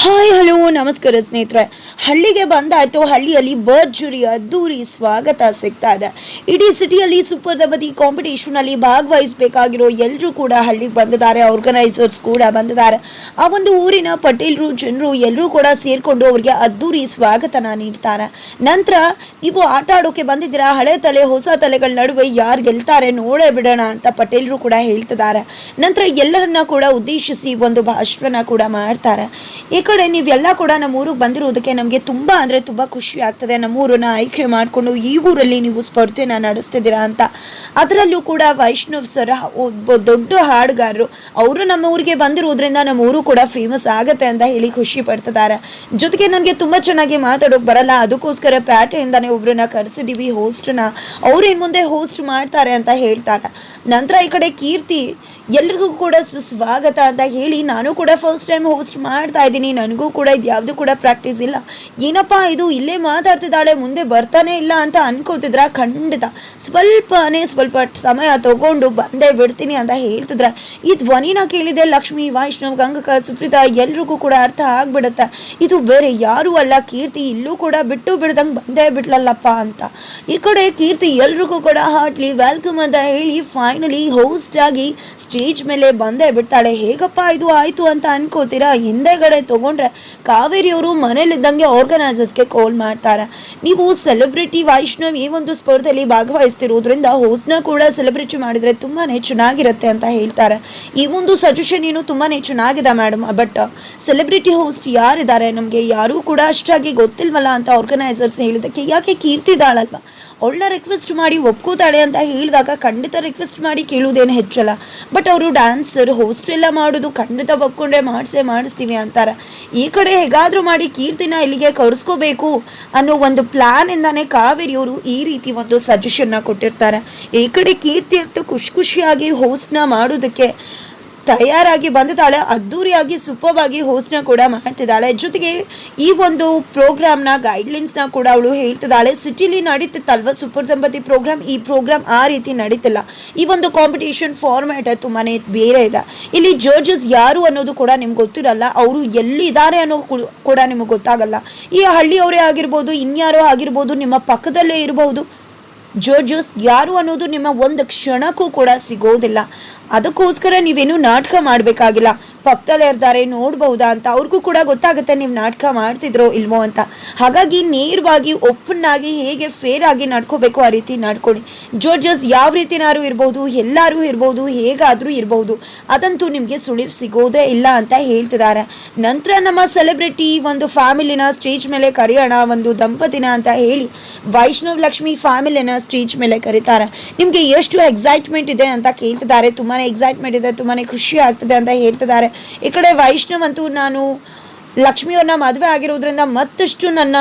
Hi, hello, ನಮಸ್ಕಾರ ಸ್ನೇಹಿತರೆ. ಹಳ್ಳಿಗೆ ಬಂದಾಯ್ತು. ಹಳ್ಳಿಯಲ್ಲಿ ಭರ್ಜರಿ, ಅದ್ದೂರಿ ಸ್ವಾಗತ ಸಿಗ್ತಾ ಇದೆ. ಇಡೀ ಸಿಟಿಯಲ್ಲಿ ಸೂಪರ್ ದಂಪತಿ ಕಾಂಪಿಟೇಷನ್ ಅಲ್ಲಿ ಭಾಗವಹಿಸಬೇಕಾಗಿರೋ ಎಲ್ಲರೂ ಕೂಡ ಹಳ್ಳಿಗೆ ಬಂದಿದ್ದಾರೆ. ಆರ್ಗನೈಸರ್ಸ್ ಕೂಡ ಬಂದಿದ್ದಾರೆ. ಆ ಒಂದು ಊರಿನ ಪಟೇಲರು, ಜನರು ಎಲ್ಲರೂ ಕೂಡ ಸೇರಿಕೊಂಡು ಅವರಿಗೆ ಅದ್ದೂರಿ ಸ್ವಾಗತನ ನೀಡ್ತಾರೆ. ನಂತರ ನೀವು ಆಟ ಆಡೋಕೆ ಬಂದಿದ್ದೀರಾ? ಹಳೆ ತಲೆ, ಹೊಸ ತಲೆಗಳ ನಡುವೆ ಯಾರು ಗೆಲ್ತಾರೆ? ನೋಡೇ ಬಿಡೋಣ ಅಂತ ಪಟೇಲರು ಕೂಡ ಹೇಳ್ತಿದ್ದಾರೆ. ನಂತರ ಎಲ್ಲರನ್ನ ಕೂಡ ಉದ್ದೇಶಿಸಿ ಒಂದು ಭಾಷಣ ಕೂಡ ಮಾಡ್ತಾರೆ. ಕಡೆ ನೀವೆಲ್ಲ ಕೂಡ ನಮ್ಮ ಊರಿಗೆ ಬಂದಿರೋದಕ್ಕೆ ನಮಗೆ ತುಂಬ ಅಂದರೆ ತುಂಬ ಖುಷಿ ಆಗ್ತದೆ. ನಮ್ಮ ಊರನ್ನು ಆಯ್ಕೆ ಮಾಡಿಕೊಂಡು ಈ ಊರಲ್ಲಿ ನೀವು ಸ್ಪರ್ಧೆನ ನಡೆಸ್ತಿದ್ದೀರಾ ಅಂತ. ಅದರಲ್ಲೂ ಕೂಡ ವೈಷ್ಣವ್ ಸರ್, ಒಬ್ಬ ದೊಡ್ಡ ಹಾಡುಗಾರರು, ಅವರು ನಮ್ಮ ಊರಿಗೆ ಬಂದಿರೋದ್ರಿಂದ ನಮ್ಮ ಊರು ಕೂಡ ಫೇಮಸ್ ಆಗುತ್ತೆ ಅಂತ ಹೇಳಿ ಖುಷಿ ಪಡ್ತಿದ್ದಾರೆ. ಜೊತೆಗೆ ನನಗೆ ತುಂಬ ಚೆನ್ನಾಗಿ ಮಾತಾಡೋಕೆ ಬರಲ್ಲ. ಅದಕ್ಕೋಸ್ಕರ ಪ್ಯಾಟೆಯಿಂದಾನೆ ಒಬ್ಬರನ್ನ ಕರೆಸಿದ್ದೀವಿ ಹೋಸ್ಟ್ನ ಅವ್ರು ಇನ್ನು ಮುಂದೆ ಹೋಸ್ಟ್ ಮಾಡ್ತಾರೆ ಅಂತ ಹೇಳ್ತಾರೆ. ನಂತರ ಈ ಕಡೆ ಕೀರ್ತಿ ಎಲ್ರಿಗೂ ಕೂಡ ಸುಸ್ವಾಗತ ಅಂತ ಹೇಳಿ ನಾನು ಕೂಡ ಫಸ್ಟ್ ಟೈಮ್ ಹೋಸ್ಟ್ ಮಾಡ್ತಾ ಇದ್ದೀನಿ. ನನಗೂ ಕೂಡ ಇದು ಯಾವುದು ಕೂಡ ಪ್ರಾಕ್ಟೀಸ್ ಇಲ್ಲ. ಏನಪ್ಪ ಇದು? ಇಲ್ಲೇ ಮಾತಾಡ್ತಿದ್ದಾಳೆ, ಮುಂದೆ ಬರ್ತಾನೆ ಇಲ್ಲ ಅಂತ ಅನ್ಕೋತಿದ್ರ? ಖಂಡಿತ. ಸ್ವಲ್ಪನೇ ಸ್ವಲ್ಪ ಸಮಯ ತಗೊಂಡು ಬಂದೇ ಬಿಡ್ತೀನಿ ಅಂತ ಹೇಳ್ತಿದ್ರ. ಈ ಧ್ವನಿನ ಕೇಳಿದೆ ಲಕ್ಷ್ಮಿ, ವೈಷ್ಣವ್ ಗಂಗಕ ಸುಪ್ರೀತಾ ಎಲ್ರಿಗೂ ಕೂಡ ಅರ್ಥ ಆಗ್ಬಿಡುತ್ತೆ. ಇದು ಬೇರೆ ಯಾರೂ ಅಲ್ಲ. ಕೀರ್ತಿ ಇಲ್ಲೂ ಕೂಡ ಬಿಟ್ಟು ಬಿಡ್ದಂಗೆ ಬಂದೇ ಬಿಡ್ಲಲ್ಲಪ್ಪ ಅಂತ. ಈ ಕಡೆ ಕೀರ್ತಿ ಎಲ್ರಿಗೂ ಕೂಡ ಹಾರ್ಟ್ಲಿ ವೆಲ್ಕಮ್ ಅಂತ ಹೇಳಿ ಫೈನಲಿ ಹೋಸ್ಟ್ ಆಗಿ ಸ್ಟೇಜ್ ಮೇಲೆ ಬಂದೇ ಬಿಡ್ತಾಳೆ. ಹೇಗಪ್ಪ ಇದು ಆಯಿತು ಅಂತ ಅನ್ಕೋತೀರಾ? ಹಿಂದೆಗಡೆ ತಗೊಂಡ್ರೆ ಕಾವೇರಿಯವರು ಮನೇಲಿದ್ದಂಗೆ ಆರ್ಗನೈಸರ್ಸ್ಗೆ ಕಾಲ್ ಮಾಡ್ತಾರೆ. ನೀವು ಸೆಲೆಬ್ರಿಟಿ ವೈಷ್ಣವ್ ಈ ಒಂದು ಸ್ಪರ್ಧೆಯಲ್ಲಿ ಭಾಗವಹಿಸ್ತಿರೋದ್ರಿಂದ ಹೋಸ್ಟ್ನ ಕೂಡ ಸೆಲೆಬ್ರಿಟಿ ಮಾಡಿದರೆ ತುಂಬಾ ಚೆನ್ನಾಗಿರುತ್ತೆ ಅಂತ ಹೇಳ್ತಾರೆ. ಈ ಒಂದು ಸಜೆಷನ್ ಏನು ತುಂಬಾ ಚೆನ್ನಾಗಿದೆ ಮೇಡಮ್ ಬಟ್ ಸೆಲೆಬ್ರಿಟಿ ಹೋಸ್ಟ್ ಯಾರಿದ್ದಾರೆ? ನಮಗೆ ಯಾರೂ ಕೂಡ ಅಷ್ಟಾಗಿ ಗೊತ್ತಿಲ್ವಲ್ಲ ಅಂತ ಆರ್ಗನೈಸರ್ಸ್ ಹೇಳಿದ್ದಕ್ಕೆ ಯಾಕೆ ಕೀರ್ತಿದಾಳಲ್ವ ಅವಳನ್ನ ರಿಕ್ವೆಸ್ಟ್ ಮಾಡಿ ಒಪ್ಕೋತಾಳೆ ಅಂತ ಹೇಳಿದಾಗ ಖಂಡಿತ ರಿಕ್ವೆಸ್ಟ್ ಮಾಡಿ ಕೇಳುವುದೇನು ಹೆಚ್ಚಲ್ಲ. ಬಟ್ ಅವರು ಡ್ಯಾನ್ಸರ್ ಹೋಸ್ಟ್ ಎಲ್ಲ ಮಾಡೋದು ಖಂಡಿತ ಒಪ್ಕೊಂಡೆ ಮಾಡಿಸೇ ಮಾಡಿಸ್ತೀವಿ ಅಂತಾರೆ. ಈ ಕಡೆ ಹೇಗಾದರೂ ಮಾಡಿ ಕೀರ್ತಿನ ಇಲ್ಲಿಗೆ ಕರೆಸ್ಕೋಬೇಕು ಅನ್ನೋ ಒಂದು ಪ್ಲಾನ್ ಇಂದಾನೆ ಕಾವೇರಿಯವರು ಈ ರೀತಿ ಒಂದು ಸಜೆಷನ್ನ ಕೊಟ್ಟಿರ್ತಾರೆ. ಈ ಕಡೆ ಕೀರ್ತಿ ಅಂತೂ ಖುಷಿ ಖುಷಿಯಾಗಿ ಹೋಸ್ಟ್ನ ಮಾಡೋದಕ್ಕೆ ತಯಾರಾಗಿ ಬಂದಿದ್ದಾಳೆ. ಅದ್ದೂರಿಯಾಗಿ ಸೂಪರ್ವಾಗಿ ಹೋಸ್ಟ್ನ ಕೂಡ ಮಾಡ್ತಿದ್ದಾಳೆ. ಜೊತೆಗೆ ಈ ಒಂದು ಪ್ರೋಗ್ರಾಮ್ನ ಗೈಡ್ಲೈನ್ಸ್ನ ಕೂಡ ಅವಳು ಹೇಳ್ತಿದ್ದಾಳೆ. ಸಿಟಿಲಿ ನಡೀತಿತ್ತಲ್ವ ಸೂಪರ್ ದಂಪತಿ ಪ್ರೋಗ್ರಾಮ್ ಈ ಪ್ರೋಗ್ರಾಮ್ ಆ ರೀತಿ ನಡೀತಿಲ್ಲ. ಈ ಒಂದು ಕಾಂಪಿಟೇಷನ್ ಫಾರ್ಮ್ಯಾಟ್ ತುಂಬಾ ಬೇರೆ ಇದೆ. ಇಲ್ಲಿ ಜಡ್ಜಸ್ ಯಾರು ಅನ್ನೋದು ಕೂಡ ನಿಮ್ಗೆ ಗೊತ್ತಿರಲ್ಲ. ಅವರು ಎಲ್ಲಿದ್ದಾರೆ ಅನ್ನೋ ಕೂಡ ನಿಮಗೆ ಗೊತ್ತಾಗಲ್ಲ. ಈ ಹಳ್ಳಿಯವರೇ ಆಗಿರ್ಬೋದು, ಇನ್ಯಾರೋ ಆಗಿರ್ಬೋದು, ನಿಮ್ಮ ಪಕ್ಕದಲ್ಲೇ ಇರಬಹುದು ಜೋಜಸ್ ಯಾರು ಅನ್ನೋದು ನಿಮ್ಮ ಒಂದು ಕ್ಷಣಕ್ಕೂ ಕೂಡ ಸಿಗೋದಿಲ್ಲ. ಅದಕ್ಕೋಸ್ಕರ ನೀವೇನು ನಾಟಕ ಮಾಡಬೇಕಾಗಿಲ್ಲ. ಪಕ್ಕದಲ್ಲೇ ಇರ್ತಾರೆ, ನೋಡ್ಬಹುದಾ ಅಂತ. ಅವ್ರಿಗೂ ಕೂಡ ಗೊತ್ತಾಗುತ್ತೆ ನೀವು ನಾಟಕ ಮಾಡ್ತಿದ್ರೋ ಇಲ್ವೋ ಅಂತ. ಹಾಗಾಗಿ ನೇರವಾಗಿ ಓಪನ್ ಆಗಿ ಹೇಗೆ ಫೇರ್ ಆಗಿ ನಡ್ಕೋಬೇಕು ಆ ರೀತಿ ನಡ್ಕೊಳ್ಳಿ. ಜೋರ್ಜಸ್ ಯಾವ ರೀತಿನಾರು ಇರ್ಬೋದು, ಎಲ್ಲರೂ ಇರ್ಬೋದು, ಹೇಗಾದರೂ ಇರ್ಬೋದು. ಅದಂತೂ ನಿಮಗೆ ಸುಳಿವು ಸಿಗೋದೇ ಇಲ್ಲ ಅಂತ ಹೇಳ್ತಿದ್ದಾರೆ. ನಂತರ ನಮ್ಮ ಸೆಲೆಬ್ರಿಟಿ ಒಂದು ಫ್ಯಾಮಿಲಿನ ಸ್ಟೇಜ್ ಮೇಲೆ ಕರೆಯೋಣ, ಒಂದು ದಂಪತಿನ ಅಂತ ಹೇಳಿ ವೈಷ್ಣವ್ ಲಕ್ಷ್ಮಿ ಫ್ಯಾಮಿಲಿನ ಸ್ಟೇಜ್ ಮೇಲೆ ಕರೀತಾರೆ. ನಿಮಗೆ ಎಷ್ಟು ಎಕ್ಸೈಟ್ಮೆಂಟ್ ಇದೆ ಅಂತ ಕೇಳ್ತಿದ್ದಾರೆ. ತುಂಬಾ ಎಕ್ಸೈಟ್ಮೆಂಟ್ ಇದೆ ತುಂಬಾ ಖುಷಿ ಆಗ್ತದೆ ಅಂತ ಹೇಳ್ತಿದ್ದಾರೆ. ಈ ಕಡೆ ವೈಷ್ಣವ್ ಅಂತೂ ನಾನು ಲಕ್ಷ್ಮಿಯವ್ರನ್ನ ಮದುವೆ ಆಗಿರೋದ್ರಿಂದ ಮತ್ತಷ್ಟು ನನ್ನ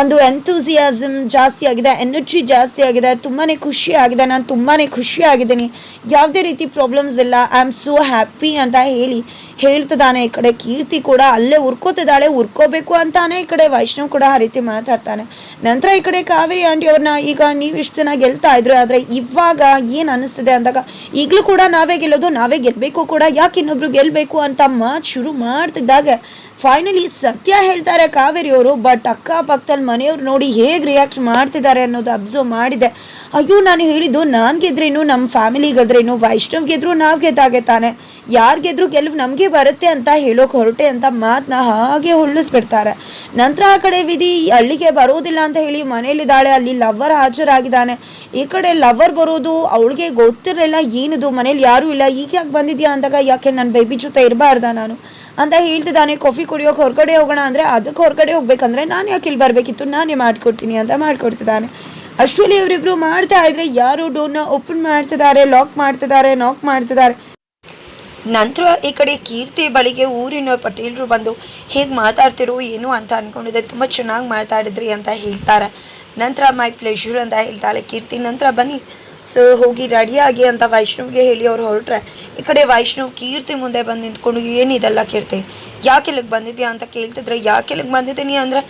ಒಂದು ಎಂಥೂಸಿಯಾಸಮ್ ಜಾಸ್ತಿ ಆಗಿದೆ ಎನರ್ಜಿ ಜಾಸ್ತಿ ಆಗಿದೆ ತುಂಬಾ ಖುಷಿ ಆಗಿದೆ, ನಾನು ತುಂಬಾ ಖುಷಿ ಆಗಿದ್ದೀನಿ. ಯಾವುದೇ ರೀತಿ ಪ್ರಾಬ್ಲಮ್ಸ್ ಇಲ್ಲ ಐ ಆಮ್ ಸೋ ಹ್ಯಾಪಿ ಅಂತ ಹೇಳಿ ಹೇಳ್ತಿದ್ದಾನೆ ಈ ಕಡೆ. ಕೀರ್ತಿ ಕೂಡ ಅಲ್ಲೇ ಉರ್ಕೋತಿದ್ದಾಳೆ, ಉರ್ಕೋಬೇಕು ಅಂತಾನೆ ಈ ಕಡೆ ವೈಷ್ಣವ್ ಕೂಡ ಆ ರೀತಿ ಮಾತಾಡ್ತಾನೆ. ನಂತರ ಈ ಕಡೆ ಕಾವೇರಿ ಆಂಟಿ ಅವ್ರನ್ನ ಈಗ ನೀವು ಇಷ್ಟು ಜನ ಗೆಲ್ತಾ ಇದ್ರು, ಆದರೆ ಇವಾಗ ಏನು ಅನ್ನಿಸ್ತಿದೆ ಅಂದಾಗ ಈಗಲೂ ಕೂಡ ನಾವೇ ಗೆಲ್ಲೋದು, ನಾವೇ ಗೆಲ್ಲಬೇಕು ಕೂಡ, ಯಾಕೆ ಇನ್ನೊಬ್ರು ಗೆಲ್ಲಬೇಕು ಅಂತ ಮಾತು ಶುರು ಮಾಡ್ತಿದ್ದಾಗ ಫೈನಲಿ ಸತ್ಯ ಹೇಳ್ತಾರೆ ಕಾವೇರಿ ಅವರು ಬಟ್ ಅಕ್ಕಪಕ್ಕದಲ್ಲಿ ಮನೆಯವ್ರು ನೋಡಿ ಹೇಗೆ ರಿಯಾಕ್ಟ್ ಮಾಡ್ತಿದ್ದಾರೆ ಅನ್ನೋದು ಅಬ್ಸರ್ವ್ ಮಾಡಿದೆ. ಅಯ್ಯೋ, ನಾನು ಹೇಳಿದ್ದು, ನಾನು ಗೆದ್ರೇನು ನಮ್ಮ ಫ್ಯಾಮಿಲಿ ಗೆದ್ರೇನು ವೈಷ್ಣವ್ ಗೆದ್ರು ನಾವು ಗೆದ್ದಾಗೆ ತಾನೆ. ಯಾರು ಗೆದ್ರು ಗೆಲುವು ನಮಗೆ ಬರುತ್ತೆ ಅಂತ ಹೇಳೋಕೆ ಹೊರಟೆ ಅಂತ ಮಾತನ್ನ ಹಾಗೆ ಉಳ್ಳಿಸ್ಬಿಡ್ತಾರೆ ನಂತರ ಆ ಕಡೆ ವಿಧಿ ಹಳ್ಳಿಗೆ ಬರೋದಿಲ್ಲ ಅಂತ ಹೇಳಿ ಮನೇಲಿದ್ದಾಳೆ ಅಲ್ಲಿ ಲವರ್ ಹಾಜರಾಗಿದ್ದಾನೆ. ಈ ಕಡೆ ಲವರ್ ಬರೋದು ಅವಳಿಗೆ ಗೊತ್ತಿರಲಿಲ್ಲ, ಏನಿದು? ಮನೇಲಿ ಯಾರೂ ಇಲ್ಲ, ಈಗ ಯಾಕೆ ಬಂದಿದ್ಯಾ ಅಂದಾಗ, ಯಾಕೆ ನನ್ನ ಬೇಬಿ ಜೊತೆ ಇರಬಾರ್ದ ನಾನು? ಅಂತ ಹೇಳ್ತಿದ್ದಾನೆ. ಕಾಫಿ ಕುಡಿಯೋಕೆ ಹೊರಗಡೆ ಹೋಗೋಣ ಅಂದರೆ ಅದಕ್ಕೆ ಹೊರಗಡೆ ಹೋಗ್ಬೇಕಂದ್ರೆ ನಾನು ಯಾಕೆ ಇಲ್ಲಿ ಬರಬೇಕಿತ್ತು? ನಾನೇ ಮಾಡಿಕೊಡ್ತೀನಿ ಅಂತ ಮಾಡಿಕೊಡ್ತಿದ್ದಾನೆ. ಅಷ್ಟರಲ್ಲಿ ಇವರಿಬ್ರು ಮಾಡ್ತಾ ಇದ್ರೆ ಯಾರು ಡೋರ್ನ ಓಪನ್ ಮಾಡ್ತಿದ್ದಾರೆ ಲಾಕ್ ಮಾಡ್ತಿದ್ದಾರೆ ನಾಕ್ ಮಾಡ್ತಿದ್ದಾರೆ. ನಂತರ ಈ ಕಡೆ ಕೀರ್ತಿ ಬಳಿಗೆ ಊರಿನ ಪಟೇಲರು ಬಂದು, ಹೇಗೆ ಮಾತಾಡ್ತಿರೋ ಏನು ಅಂತ ಅನ್ಕೊಂಡಿದ್ದೆ. ತುಂಬ ಚೆನ್ನಾಗಿ ಮಾತಾಡಿದ್ರಿ ಅಂತ ಹೇಳ್ತಾರೆ. ನಂತರ ಮೈ ಪ್ಲೆಷರ್ ಅಂತ ಹೇಳ್ತಾಳೆ ಕೀರ್ತಿ. ನಂತರ ಬನ್ನಿ. ಸೊ ಹೋಗಿ ರೆಡಿಯಾಗಿ ಅಂತ ವೈಷ್ಣವ್ಗೆ ಹೇಳಿ ಅವ್ರು ಹೊರಟ್ರೆ. ಈ ಕಡೆ ವೈಷ್ಣವ್ ಕೀರ್ತಿ ಮುಂದೆ ಬಂದು ನಿಂತ್ಕೊಂಡು, ಏನಿದೆಲ್ಲ ಕೀರ್ತಿ? ಯಾಕೆ ಇಲ್ಲಿಗೆ ಬಂದಿದ್ಯಾ ಅಂತ ಕೇಳ್ತಿದ್ರೆ, ಯಾಕೆ ಇಲ್ಲಿಗೆ ಬಂದಿದ್ದೀನಿ ಅಂದರೆ,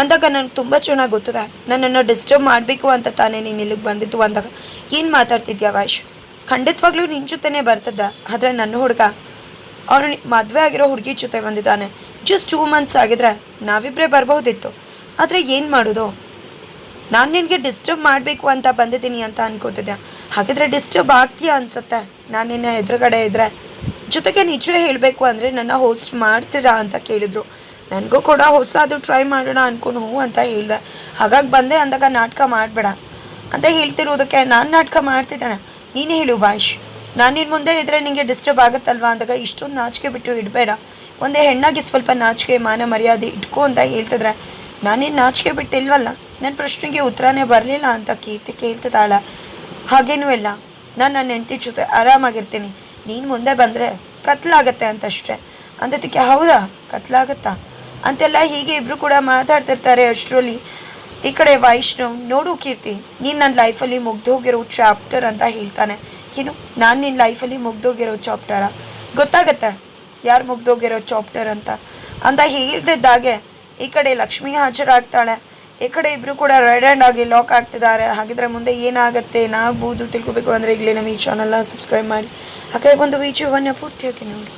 ಅಂದಾಗ ನನಗೆ ತುಂಬ ಚೆನ್ನಾಗಿ ಗೊತ್ತದೆ. ನನ್ನನ್ನು ಡಿಸ್ಟರ್ಬ್ ಮಾಡಬೇಕು ಅಂತ ತಾನೇ ನೀನು ಇಲ್ಲಿಗೆ ಬಂದಿದ್ದು ಅಂದಾಗ. ಏನು ಮಾತಾಡ್ತಿದ್ಯಾ ವೈಶ್ ಖಂಡಿತವಾಗ್ಲೂ ನಿನ್ನ ಜೊತೆನೇ ಬರ್ತದ ಆದರೆ ನನ್ನ ಹುಡುಗ, ಅವನು ಮದುವೆ ಆಗಿರೋ ಹುಡುಗಿ ಜೊತೆ ಬಂದಿದ್ದಾನೆ. ಜಸ್ಟ್ ಟೂ ಮಂತ್ಸ್ ಆಗಿದ್ರೆ ನಾವಿಬ್ಬರೇ ಬರಬಹುದಿತ್ತು. ಆದರೆ ಏನು ಮಾಡೋದು? ನಾನು ನಿನಗೆ ಡಿಸ್ಟರ್ಬ್ ಮಾಡಬೇಕು ಅಂತ ಬಂದಿದ್ದೀನಿ ಅಂತ ಅನ್ಕೋತಿದ್ದೆ. ಹಾಗಿದ್ರೆ ಡಿಸ್ಟರ್ಬ್ ಆಗ್ತೀಯ ಅನ್ಸುತ್ತೆ? ನಾನು ನಿನ್ನ ಎದುರುಗಡೆ ಇದ್ದರೆ ಜೊತೆಗೆ ನಿಜ ಹೇಳಬೇಕು ಅಂದರೆ ನನ್ನ ಹೋಸ್ಟ್ ಮಾಡ್ತೀರಾ ಅಂತ ಕೇಳಿದರು. ನನಗೂ ಕೂಡ ಹೊಸ ಅದು ಟ್ರೈ ಮಾಡೋಣ ಅನ್ಕೊಂಡು ಹ್ಞೂ ಅಂತ ಹೇಳಿದೆ. ಹಾಗಾಗಿ ಬಂದೆ ಅಂದಾಗ ನಾಟಕ ಮಾಡಬೇಡ. ಅಂತ ಹೇಳ್ತಿರೋದಕ್ಕೆ ನಾನು ನಾಟಕ ಮಾಡ್ತಿದ್ದಾನೆ. ನೀನೇ ಹೇಳು ವಾಯ್ಶ್ ನಾನು ನಿನ್ನ ಮುಂದೆ ಇದ್ದರೆ ನಿಮಗೆ ಡಿಸ್ಟರ್ಬ್ ಆಗುತ್ತಲ್ವಾ ಅಂದಾಗ ಇಷ್ಟೊಂದು ನಾಚಿಕೆ ಬಿಟ್ಟು ಇಡಬೇಡ. ಒಂದೇ ಹೆಣ್ಣಾಗಿ ಸ್ವಲ್ಪ ನಾಚಿಕೆ, ಮಾನ ಮರ್ಯಾದೆ ಇಟ್ಕೋ ಅಂತ ಹೇಳ್ತಿದ್ರೆ ನಾನೇನು ನಾಚಿಕೆ ಬಿಟ್ಟಿಲ್ವಲ್ಲ? ನನ್ನ ಪ್ರಶ್ನೆಗೆ ಉತ್ತರನೇ ಬರಲಿಲ್ಲ ಅಂತ ಕೀರ್ತಿ ಕೇಳ್ತಿದ್ದಾಳ. ಹಾಗೇನೂ ಇಲ್ಲ. ನಾನು ನನ್ನ ಹೆಂಡತಿ ಜೊತೆ ಆರಾಮಾಗಿರ್ತೀನಿ. ನೀನು ಮುಂದೆ ಬಂದರೆ ಕತ್ಲಾಗತ್ತೆ ಅಂತಷ್ಟೇ. ಅಂದದಕ್ಕೆ ಹೌದಾ? ಕತ್ಲಾಗತ್ತಾ? ಅಂತೆಲ್ಲ ಹೀಗೆ ಇಬ್ಬರು ಕೂಡ ಮಾತಾಡ್ತಿರ್ತಾರೆ ಅಷ್ಟರಲ್ಲಿ. ಈ ಕಡೆ ವೈಷ್ಣವ್, ನೋಡು ಕೀರ್ತಿ, ನೀನು ನನ್ನ ಲೈಫಲ್ಲಿ ಮುಗ್ದೋಗಿರೋ ಚಾಪ್ಟರ್ ಅಂತ ಹೇಳ್ತಾನೆ. ಏನು? ನಾನು ನಿನ್ನ ಲೈಫಲ್ಲಿ ಮುಗ್ದೋಗಿರೋ ಚಾಪ್ಟರ ಗೊತ್ತಾಗತ್ತೆ ಯಾರು ಮುಗ್ದೋಗಿರೋ ಚಾಪ್ಟರ್ ಅಂತ. ಅಂತ ಹೇಳ್ದಿದ್ದಾಗೆ ಈ ಕಡೆ ಲಕ್ಷ್ಮಿ ಹಾಜರಾಗ್ತಾಳೆ. ಈ ಕಡೆ ಇಬ್ಬರು ಕೂಡ ರೆಡ್ ಹ್ಯಾಂಡ್ ಆಗಿ ಲಾಕ್ ಆಗ್ತಿದ್ದಾರೆ. ಹಾಗಿದ್ರೆ ಮುಂದೆ ಏನಾಗುತ್ತೆ? ಏನಾಗ್ಬೋದು ತಿಳ್ಕೊಬೇಕು. ಅಂದರೆ ಈಗಲೇ ನಮ್ಮ ಈ ಚಾನಲ್ನ ಸಬ್ಸ್ಕ್ರೈಬ್ ಮಾಡಿ. ಹಾಗೆ ಒಂದು ವಿಡಿಯೋವನ್ನು ಪೂರ್ತಿಯಾಗಿ ನೋಡಿ.